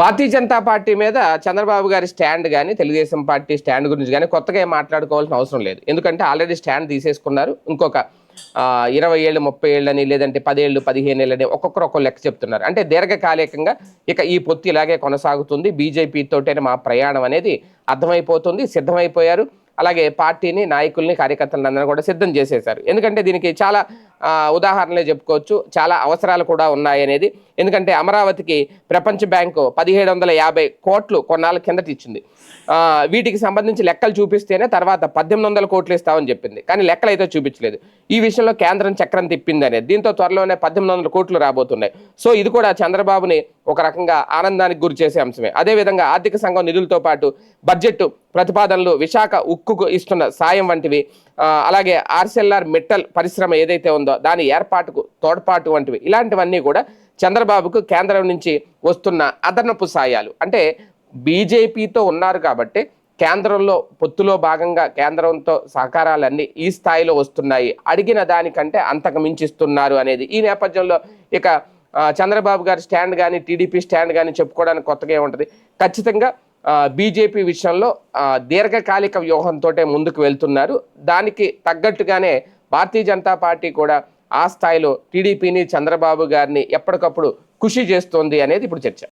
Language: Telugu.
భారతీయ జనతా పార్టీ మీద చంద్రబాబు గారి స్టాండ్ కానీ తెలుగుదేశం పార్టీ స్టాండ్ గురించి కానీ కొత్తగా మాట్లాడుకోవాల్సిన అవసరం లేదు. ఎందుకంటే ఆల్రెడీ స్టాండ్ తీసేసుకున్నారు. ఇంకొక ఇరవై ఏళ్ళు ముప్పై ఏళ్ళని లేదంటే పదేళ్ళు పదిహేను ఏళ్ళని ఒక్కొక్కరు ఒక్కొక్క లెక్క చెప్తున్నారు. అంటే దీర్ఘకాలికంగా ఇక ఈ పొత్తు ఇలాగే కొనసాగుతుంది. బీజేపీ తోటైన మా ప్రయాణం అనేది అర్థమైపోతుంది సిద్ధమైపోయారు. అలాగే పార్టీని నాయకుల్ని కార్యకర్తలందరూ కూడా సిద్ధం చేసేశారు. ఎందుకంటే దీనికి చాలా ఉదాహరణలే చెప్పుకోవచ్చు. చాలా అవసరాలు కూడా ఉన్నాయి అనేది. ఎందుకంటే అమరావతికి ప్రపంచ బ్యాంకు పదిహేడు వందల యాభై కోట్లు కొన్నాళ్ళ కిందట ఇచ్చింది. వీటికి సంబంధించి లెక్కలు చూపిస్తేనే తర్వాత పద్దెనిమిది వందల కోట్లు ఇస్తామని చెప్పింది. కానీ లెక్కలు అయితే చూపించలేదు. ఈ విషయంలో కేంద్రం చక్రం తిప్పింది అనేది. దీంతో త్వరలోనే పద్దెనిమిది వందల కోట్లు రాబోతున్నాయి. సో ఇది కూడా చంద్రబాబుని ఒక రకంగా ఆనందానికి గురి చేసే అంశమే. అదేవిధంగా ఆర్థిక సంఘం నిధులతో పాటు బడ్జెట్ ప్రతిపాదనలు విశాఖ ఉక్కుకు ఇస్తున్న సాయం వంటివి అలాగే ఆర్సెల్ఆర్ మెట్టల్ పరిశ్రమ ఏదైతే ఉందో దాని ఏర్పాటుకు తోడ్పాటు వంటివి. ఇలాంటివన్నీ కూడా చంద్రబాబుకు కేంద్రం నుంచి వస్తున్న అదనపు సాయాలు. అంటే బీజేపీతో ఉన్నారు కాబట్టి కేంద్రంలో పొత్తులో భాగంగా కేంద్రంతో సహకారాలన్నీ ఈ స్థాయిలో వస్తున్నాయి. అడిగిన దానికంటే అంతకు మించిస్తున్నారు అనేది. ఈ నేపథ్యంలో ఇక చంద్రబాబు గారి స్టాండ్ కానీ టీడీపీ స్టాండ్ కానీ చెప్పుకోవడానికి కొత్తగా ఉంటుంది ఖచ్చితంగా బీజేపీ విషయంలో దీర్ఘకాలిక వ్యూహంతో ముందుకు వెళ్తున్నారు. దానికి తగ్గట్టుగానే భారతీయ జనతా పార్టీ కూడా ఆ స్థాయిలో టీడీపీని చంద్రబాబు గారిని ఎప్పటికప్పుడు కృషి చేస్తోంది అనేది ఇప్పుడు చర్చ.